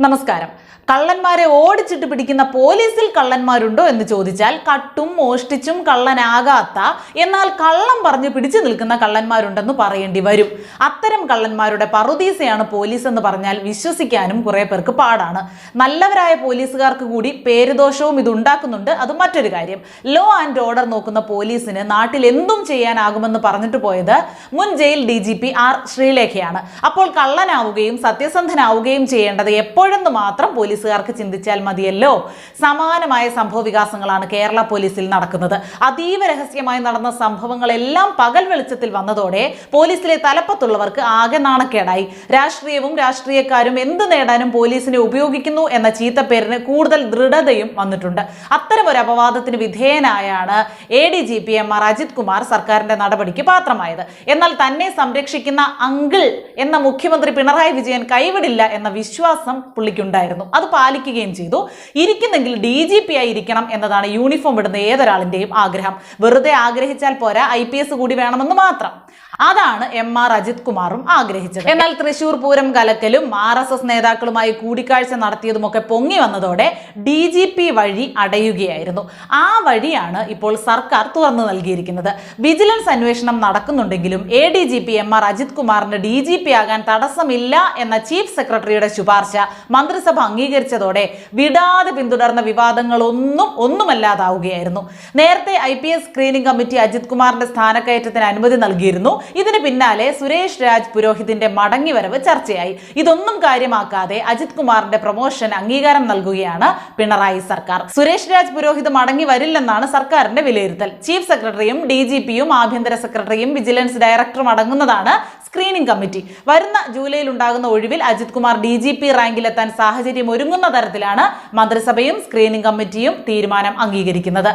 നമസ്കാരം. കള്ളന്മാരെ ഓടിച്ചിട്ട് പിടിക്കുന്ന പോലീസിൽ കള്ളന്മാരുണ്ടോ എന്ന് ചോദിച്ചാൽ കട്ടും മോഷ്ടിച്ചും കള്ളനാകാത്ത എന്നാൽ കള്ളം പറഞ്ഞ് പിടിച്ചു നിൽക്കുന്ന കള്ളന്മാരുണ്ടെന്ന് പറയേണ്ടി വരും. അത്തരം കള്ളന്മാരുടെ പറുദീസയാണ് പോലീസ് എന്ന് പറഞ്ഞാൽ വിശ്വസിക്കാനും കുറെ പേർക്ക് പാടാണ്. നല്ലവരായ പോലീസുകാർക്ക് കൂടി പേരുദോഷവും ഇത് ഉണ്ടാക്കുന്നുണ്ട്. അത് മറ്റൊരു കാര്യം. ലോ ആൻഡ് ഓർഡർ നോക്കുന്ന പോലീസിന് നാട്ടിൽ എന്തും ചെയ്യാനാകുമെന്ന് പറഞ്ഞിട്ട് പോയത് മുൻ jail D G P R ശ്രീലേഖയാണ്. അപ്പോൾ കള്ളനാവുകയും സത്യസന്ധനാവുകയും ചെയ്യേണ്ടത് എപ്പോഴെന്ന് മാത്രം പോലീസുകാർക്ക് ചിന്തിച്ചാൽ മതിയല്ലോ. സമാനമായ സംഭവ വികാസങ്ങളാണ് കേരള പോലീസിൽ നടക്കുന്നത്. അതീവ രഹസ്യമായി നടന്ന സംഭവങ്ങളെല്ലാം പകൽ വെളിച്ചത്തിൽ വന്നതോടെ പോലീസിലെ തലപ്പത്തുള്ളവർക്ക് ആകെ നാണക്കേടായി. രാഷ്ട്രീയവും രാഷ്ട്രീയക്കാരും എന്ത് നേടാനും പോലീസിനെ ഉപയോഗിക്കുന്നു എന്ന ചീത്തപ്പേരിന് കൂടുതൽ ദൃഢതയും വന്നിട്ടുണ്ട്. അത്തരമൊരു അപവാദത്തിന് വിധേയനായാണ് A D G P M R Ajith Kumar സർക്കാരിന്റെ നടപടിക്ക് പാത്രമായത്. എന്നാൽ തന്നെ സംരക്ഷിക്കുന്ന അങ്കിൾ എന്ന മുഖ്യമന്ത്രി പിണറായി വിജയൻ കൈവിടില്ല എന്ന വിശ്വാസം പുള്ളിക്കുണ്ടായിരുന്നു. അത് പാലിക്കുകയും ചെയ്തു. ഇരിക്കുന്നെങ്കിൽ ഡി ജി പി ആയി ഇരിക്കണം എന്നതാണ് യൂണിഫോം ഇടുന്ന ഏതൊരാളിന്റെയും ആഗ്രഹം. വെറുതെ ആഗ്രഹിച്ചാൽ പോരാ ഐ പി എസ് കൂടി വേണമെന്ന് മാത്രം. അതാണ് എം ആർ അജിത് കുമാറും ആഗ്രഹിച്ചത്. എന്നാൽ തൃശൂർ പൂരം കലക്കലും ആർ എസ് എസ് നേതാക്കളുമായി കൂടിക്കാഴ്ച നടത്തിയതുമൊക്കെ പൊങ്ങി വന്നതോടെ ഡി ജി പി വഴി അടയുകയായിരുന്നു. ആ വഴിയാണ് ഇപ്പോൾ സർക്കാർ തുറന്നു നൽകിയിരിക്കുന്നത്. വിജിലൻസ് അന്വേഷണം നടക്കുന്നുണ്ടെങ്കിലും A D G P M R Ajith കുമാറിന് ഡി ജി പി ആകാൻ തടസ്സമില്ല എന്ന ചീഫ് സെക്രട്ടറിയുടെ ശുപാർശ മന്ത്രിസഭ അംഗീകരിച്ചതോടെ വിടാതെ പിന്തുടർന്ന വിവാദങ്ങളൊന്നും ഒന്നുമല്ലാതാവുകയായിരുന്നു. നേരത്തെ I P S screening committee Ajith കുമാറിന്റെ സ്ഥാനക്കയറ്റത്തിന് അനുമതി നൽകിയിരുന്നു. ഇതിന് പിന്നാലെ സുരേഷ് രാജ് പുരോഹിതിന്റെ മടങ്ങിവരവ് ചർച്ചയായി. ഇതൊന്നും കാര്യമാക്കാതെ അജിത് കുമാറിന്റെ പ്രൊമോഷൻ അംഗീകാരം നൽകുകയാണ് പിണറായി സർക്കാർ. സുരേഷ് രാജ് പുരോഹിത് മടങ്ങി വരില്ലെന്നാണ് സർക്കാരിന്റെ വിലയിരുത്തൽ. ചീഫ് സെക്രട്ടറിയും ഡി ജി പിയും ആഭ്യന്തര സെക്രട്ടറിയും വിജിലൻസ് ഡയറക്ടറും അടങ്ങുന്നതാണ് സ്ക്രീനിംഗ് കമ്മിറ്റി വരുന്ന ജൂലൈയിൽ ഉണ്ടാകുന്ന ഒഴിവിൽ Ajith Kumar D G P റാങ്കിലെത്താൻ സാഹചര്യം ഒരുങ്ങുന്ന തരത്തിലാണ് മന്ത്രിസഭയും സ്ക്രീനിംഗ് കമ്മിറ്റിയും തീരുമാനം അംഗീകരിക്കുന്നത്.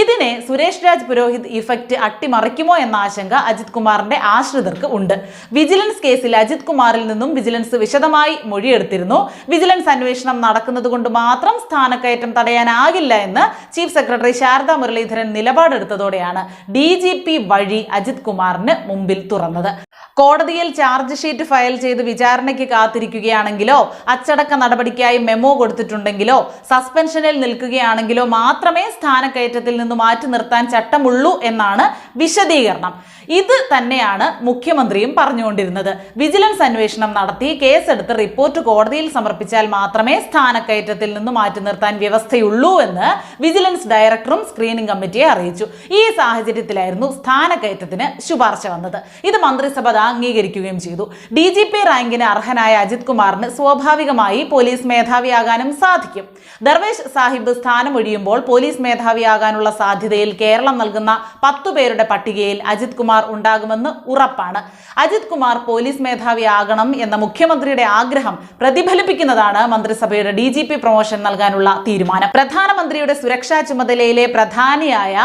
ഇതിനെ സുരേഷ് രാജ് പുരോഹിത് ഇഫക്റ്റ് അട്ടിമറിക്കുമോ എന്ന ആശങ്ക അജിത് കുമാറിന്റെ ആശ്രിതർക്ക് ഉണ്ട്. വിജിലൻസ് കേസിൽ അജിത് കുമാറിൽ നിന്നും വിജിലൻസ് വിശദമായി മൊഴിയെടുത്തിരുന്നു. വിജിലൻസ് അന്വേഷണം നടക്കുന്നത് കൊണ്ട് മാത്രം സ്ഥാനക്കയറ്റം തടയാനാകില്ല എന്ന് ചീഫ് സെക്രട്ടറി ശാരദ മുരളീധരൻ നിലപാടെടുത്തതോടെയാണ് ഡി ജി പി വഴി അജിത് കുമാറിന് മുമ്പിൽ തുറന്നത്. കോടതിയിൽ ചാർജ് ഷീറ്റ് ഫയൽ ചെയ്ത് വിചാരണയ്ക്ക് കാത്തിരിക്കുകയാണെങ്കിലോ അച്ചടക്ക നടപടിക്കായി മെമ്മോ കൊടുത്തിട്ടുണ്ടെങ്കിലോ സസ്പെൻഷനിൽ നിൽക്കുകയാണെങ്കിലോ മാത്രമേ സ്ഥാനക്കയറ്റത്തിൽ നിന്ന് മാറ്റി നിർത്താൻ ചട്ടമുള്ളൂ എന്നാണ് വിശദീകരണം. ഇത് തന്നെയാണ് മുഖ്യമന്ത്രിയും പറഞ്ഞുകൊണ്ടിരുന്നത്. വിജിലൻസ് അന്വേഷണം നടത്തി കേസെടുത്ത് റിപ്പോർട്ട് കോടതിയിൽ സമർപ്പിച്ചാൽ മാത്രമേ സ്ഥാനക്കയറ്റത്തിൽ നിന്ന് മാറ്റി നിർത്താൻ വ്യവസ്ഥയുള്ളൂ എന്ന് വിജിലൻസ് ഡയറക്ടറും സ്ക്രീനിംഗ് കമ്മിറ്റിയെ അറിയിച്ചു. ഈ സാഹചര്യത്തിലായിരുന്നു സ്ഥാനക്കയറ്റത്തിന് ശുപാർശ വന്നത്. ഇത് മന്ത്രിസഭ അംഗീകരിക്കുകയും ചെയ്തു. ഡി ജി പി റാങ്കിന് അർഹനായ അജിത് കുമാറിന് സ്വാഭാവികമായി പോലീസ് മേധാവിയാകാനും സാധിക്കും. ദർവേഷ് സാഹിബ് സ്ഥാനമൊഴിയുമ്പോൾ പോലീസ് മേധാവിയാകാനുള്ള സാധ്യതയിൽ കേരളം നൽകുന്ന പത്തു പേരുടെ പട്ടികയിൽ അജിത് കുമാർ ഉണ്ടാകുമെന്ന് ഉറപ്പാണ്. അജിത് കുമാർ പോലീസ് മേധാവിയാകണം എന്ന മുഖ്യമന്ത്രിയുടെ ആഗ്രഹം പ്രതിഫലിപ്പിക്കുന്നതാണ് മന്ത്രിസഭയുടെ ഡി ജി പി പ്രൊമോഷൻ നൽകാനുള്ള തീരുമാനം. പ്രധാനമന്ത്രിയുടെ സുരക്ഷാ ചുമതലയിലെ പ്രധാനിയായ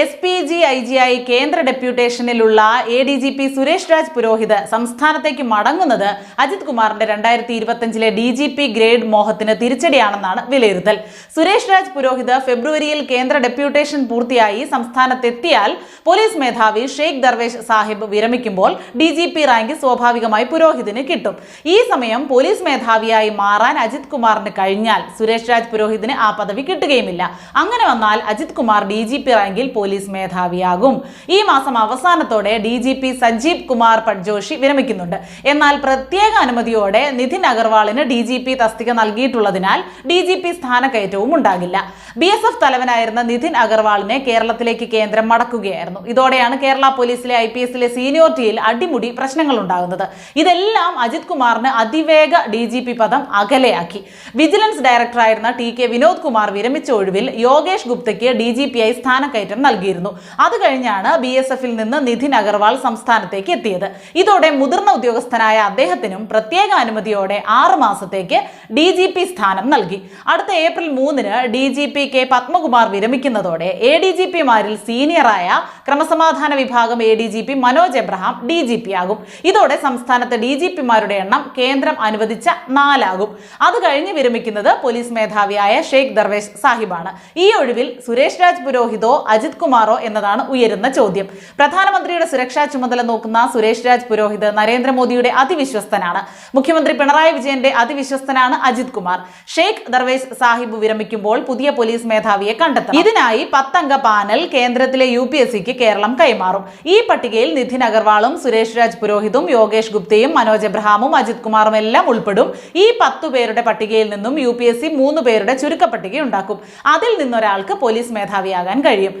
S P G I G ആയി കേന്ദ്ര ഡെപ്യൂട്ടേഷനിലുള്ള A D G P Suresh Raj Purohit സംസ്ഥാനത്തേക്ക് മടങ്ങുന്നത് അജിത് കുമാറിന്റെ രണ്ടായിരത്തി ഇരുപത്തിയഞ്ചിലെ ഡി ജി പി ഗ്രേഡ് മോഹത്തിന് തിരിച്ചടിയാണെന്നാണ് വിലയിരുത്തൽ. സുരേഷ് രാജ് പുരോഹിത് ഫെബ്രുവരിയിൽ കേന്ദ്ര ഡെപ്യൂട്ടേഷൻ പൂർത്തിയായി സംസ്ഥാനത്തെത്തിയാൽ പോലീസ് മേധാവി ഷെയ്ഖ് ദർവേഷ് സാഹിബ് വിരമിക്കുമ്പോൾ ഡി ജി പി റാങ്ക് സ്വാഭാവികമായി പുരോഹിതിന് കിട്ടും. ഈ സമയം പോലീസ് മേധാവിയായി മാറാൻ അജിത് കുമാറിന് കഴിഞ്ഞാൽ സുരേഷ് രാജ് പുരോഹിതിന് ആ പദവി കിട്ടുകയുമില്ല. അങ്ങനെ വന്നാൽ Ajith Kumar D G P റാങ്കിൽ പോലീസ് മേധാവിയാകും. ഈ മാസം അവസാനത്തോടെ D G P Sajeev Kumar Padjoshi വിരമിക്കുന്നുണ്ട്. എന്നാൽ പ്രത്യേക അനുമതിയോടെ നിതിൻ അഗർവാളിന് ഡി ജി പി തസ്തിക നൽകിയിട്ടുള്ളതിനാൽ ഡി ജി പി സ്ഥാനക്കയറ്റവും ഉണ്ടാകില്ല. ബി എസ് എഫ് തലവനായിരുന്ന നിതിൻ അഗർവാളിനെ കേരളത്തിലേക്ക് കേന്ദ്രം മടക്കുകയായിരുന്നു. ഇതോടെയാണ് കേരള പോലീസിലെ ഐ പി എസിലെ സീനിയോറിറ്റിയിൽ അടിമുടി പ്രശ്നങ്ങൾ ഉണ്ടാകുന്നത്. ഇതെല്ലാം അജിത് കുമാറിന് അതിവേഗ ഡി ജി പി പദം അകലെയാക്കി. വിജിലൻസ് ഡയറക്ടറായിരുന്ന ടി കെ വിനോദ് കുമാർ വിരമിച്ച ഒഴിവിൽ യോഗേഷ് ഗുപ്തയ്ക്ക് ഡി ജി പി ആയി സ്ഥാനക്കയറ്റം നൽകിയിരുന്നു. അത് കഴിഞ്ഞാണ് ബി എസ് എഫിൽ നിന്ന് നിതിൻ അഗർവാൾ സംസ്ഥാനത്തേക്ക് എത്തിയത്. ഇതോടെ മുതിർന്ന ഉദ്യോഗസ്ഥനായ അദ്ദേഹത്തിനും പ്രത്യേക അനുമതിയോടെ ആറ് മാസത്തേക്ക് ഡി ജി പി സ്ഥാനം നൽകി. അടുത്ത ഏപ്രിൽ മൂന്നിന് D G P K Padmakumar വിരമിക്കുന്നതോടെ A D G പിമാരിൽ സീനിയറായ ക്രമസമാധാന വിഭാഗം A D G P Manoj Abraham D G P ആകും. ഇതോടെ സംസ്ഥാനത്ത് ഡി ജി പിമാരുടെ എണ്ണം കേന്ദ്രം അനുവദിച്ച നാലാകും. അത് കഴിഞ്ഞ് വിരമിക്കുന്നത് പോലീസ് മേധാവിയായ ഷെയ്ഖ് ദർവേഷ് സാഹിബാണ്. ഈ ഒഴിവിൽ സുരേഷ് രാജ് പുരോഹിതോ അജിത് കുമാറോ എന്നതാണ് ഉയരുന്ന ചോദ്യം. പ്രധാനമന്ത്രിയുടെ സുരക്ഷാ ചുമതല നോക്കുന്ന സുരേഷ് രാജ് പുരോഹിത് നരേന്ദ്രമോദിയുടെ അതിവിശ്വസ്തനാണ്. മുഖ്യമന്ത്രി പിണറായി വിജയന്റെ അതിവിശ്വസ്തനാണ് അജിത് കുമാർ. ഷെയ്ഖ് ദർവേസ് സാഹിബ് വിരമിക്കുമ്പോൾ പുതിയ പോലീസ് മേധാവിയെ കണ്ടെത്തും ഇതിനായി പത്തംഗ പാനൽ കേന്ദ്രത്തിലെ യു പി എസ് സിക്ക് കേരളം കൈമാറും. ഈ പട്ടികയിൽ നിധിൻ അഗർവാളും സുരേഷ് രാജ് പുരോഹിതും യോഗേഷ് ഗുപ്തയും മനോജ് എബ്രഹാമും അജിത് കുമാറും എല്ലാം ഉൾപ്പെടും. ഈ പത്തു പേരുടെ പട്ടികയിൽ നിന്നും യു പി എസ് സി മൂന്ന് പേരുടെ ചുരുക്കപ്പട്ടിക ഉണ്ടാക്കും. അതിൽ നിന്നൊരാൾക്ക് പോലീസ് മേധാവിയാകാൻ കഴിയും.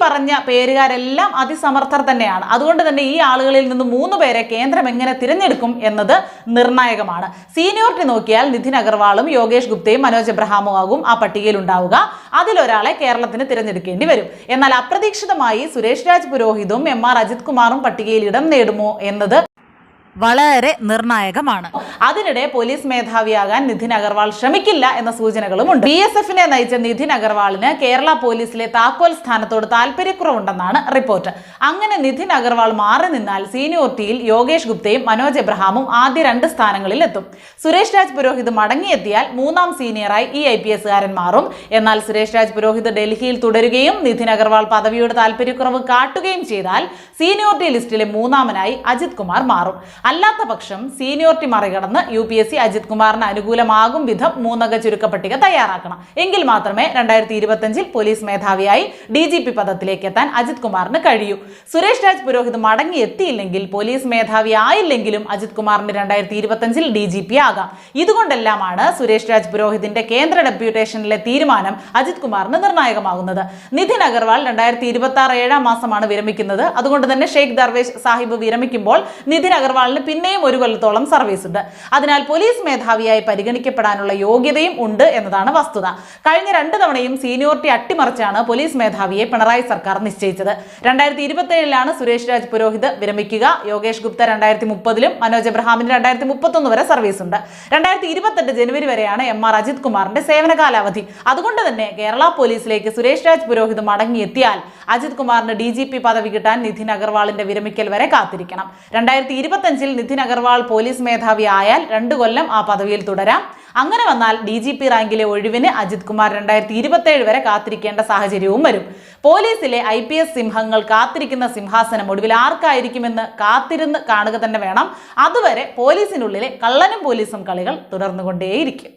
പറഞ്ഞ പേരുകാരെല്ലാം അതിസമർത്ഥർ തന്നെയാണ്. അതുകൊണ്ട് തന്നെ ഈ ആളുകളിൽ നിന്ന് മൂന്ന് പേരെ കേന്ദ്രം എങ്ങനെ തിരഞ്ഞെടുക്കും എന്നത് നിർണായകമാണ്. സീനിയോറിറ്റി നോക്കിയാൽ നിതിൻ അഗർവാളും യോഗേഷ് ഗുപ്തയും മനോജ് എബ്രഹാമും ആകും ആ പട്ടികയിൽ ഉണ്ടാവുക. അതിലൊരാളെ കേരളത്തിന് തിരഞ്ഞെടുക്കേണ്ടി വരും. എന്നാൽ അപ്രതീക്ഷിതമായി സുരേഷ് രാജ് പുരോഹിതും എം ആർ അജിത് കുമാറും പട്ടികയിൽ ഇടം നേടുമോ എന്നത് വളരെ നിർണായകമാണ്. അതിനിടെ പോലീസ് മേധാവിയാകാൻ നിധിൻ അഗർവാൾ ശ്രമിക്കില്ല എന്ന സൂചനകളും ഉണ്ട് ബി എസ് എഫിനെ നയിച്ച നിധിൻ അഗർവാളിന് കേരള പോലീസിലെ താക്കോൽ സ്ഥാനത്തോട് താല്പര്യക്കുറവുണ്ടെന്നാണ് റിപ്പോർട്ട്. അങ്ങനെ നിധിൻ അഗർവാൾ മാറി നിന്നാൽ സീനിയോറിറ്റിയിൽ യോഗേഷ് ഗുപ്തയും മനോജ് എബ്രഹാമും ആദ്യ രണ്ട് സ്ഥാനങ്ങളിൽ എത്തും സുരേഷ് രാജ് പുരോഹിത് മടങ്ങിയെത്തിയാൽ മൂന്നാം സീനിയറായി ഈ ഐ പി മാറും. എന്നാൽ സുരേഷ് രാജ് പുരോഹിത് ഡൽഹിയിൽ തുടരുകയും നിധിൻ അഗർവാൾ പദവിയോട് താല്പര്യക്കുറവ് കാട്ടുകയും ചെയ്താൽ സീനിയോറിറ്റി ലിസ്റ്റിലെ മൂന്നാമനായി അജിത് കുമാർ മാറും. അല്ലാത്ത പക്ഷം സീനിയോറിറ്റി മറികടന്ന് U P S C Ajith കുമാറിന് അനുകൂലമാകും വിധം മൂന്നംഗ ചുരുക്കപ്പട്ടിക തയ്യാറാക്കണം. എങ്കിൽ മാത്രമേ രണ്ടായിരത്തി ഇരുപത്തഞ്ചിൽ പോലീസ് മേധാവിയായി ഡി ജി പി പദത്തിലേക്ക് എത്താൻ അജിത് കുമാറിന് കഴിയൂ. സുരേഷ് രാജ് പുരോഹിത് മടങ്ങി എത്തിയില്ലെങ്കിൽ പോലീസ് മേധാവി ആയില്ലെങ്കിലും അജിത് കുമാറിന് രണ്ടായിരത്തി ഇരുപത്തഞ്ചിൽ ഡി ജി പി ആകാം. ഇതുകൊണ്ടെല്ലാമാണ് സുരേഷ് രാജ് പുരോഹിതിന്റെ കേന്ദ്ര ഡെപ്യൂട്ടേഷനിലെ തീരുമാനം അജിത് കുമാറിന് നിർണായകമാകുന്നത്. നിതിൻ അഗർവാൾ രണ്ടായിരത്തി ഇരുപത്തി ആറ് ഏഴാം മാസമാണ് വിരമിക്കുന്നത്. അതുകൊണ്ട് തന്നെ ഷെയ്ഖ് ദർവേഷ് സാഹിബ് വിരമിക്കുമ്പോൾ നിതിൻ അഗർവാളിന് പിന്നെയും ഒരു കൊല്ലത്തോളം സർവീസ് ഉണ്ട്. അതിനാൽ പോലീസ് മേധാവിയായി പരിഗണിക്കപ്പെടാനുള്ള യോഗ്യതയും ഉണ്ട് എന്നതാണ് വസ്തുത. കഴിഞ്ഞ രണ്ട് തവണയും സീനിയോറിറ്റി അട്ടിമറിച്ചാണ് പോലീസ് മേധാവിയെ പിണറായി സർക്കാർ നിശ്ചയിച്ചത്. രണ്ടായിരത്തി ഇരുപത്തി ഏഴിലാണ് സുരേഷ് രാജ് പുരോഹിത് വിരമിക്കുക. യോഗേഷ് ഗുപ്ത രണ്ടായിരത്തി മുപ്പതിലും മനോജ് എബ്രഹാമിന് രണ്ടായിരത്തി മുപ്പത്തൊന്ന് വരെ സർവീസ് ഉണ്ട്. രണ്ടായിരത്തി ഇരുപത്തെട്ട് ജനുവരി വരെയാണ് എം ആർ അജിത് കുമാറിന്റെ സേവന കാലാവധി. അതുകൊണ്ട് തന്നെ കേരള പോലീസിലേക്ക് സുരേഷ് രാജ് പുരോഹിത് മടങ്ങിയെത്തിയാൽ അജിത് കുമാറിന് ഡി ജി പി പദവി കിട്ടാൻ നിധിൻ അഗർവാളിന്റെ വിരമിക്കൽ വരെ കാത്തിരിക്കണം. രണ്ടായിരത്തി ഇരുപത്തഞ്ചിൽ നിതിൻ അഗർവാൾ പോലീസ് മേധാവി ആയാൽ രണ്ടു കൊല്ലം ആ പദവിയിൽ തുടരാം. അങ്ങനെ വന്നാൽ ഡി ജി പി റാങ്കിലെ ഒഴിവിന് അജിത് കുമാർ രണ്ടായിരത്തി ഇരുപത്തേഴ് വരെ കാത്തിരിക്കേണ്ട സാഹചര്യവും വരും. പോലീസിലെ ഐ പി എസ് സിംഹങ്ങൾ കാത്തിരിക്കുന്ന സിംഹാസനം ഒടുവിൽ ആർക്കായിരിക്കുമെന്ന് കാത്തിരുന്ന് കാണുക തന്നെ വേണം. അതുവരെ പോലീസിനുള്ളിലെ കള്ളനും പോലീസും കളികൾ തുടർന്നുകൊണ്ടേയിരിക്കും.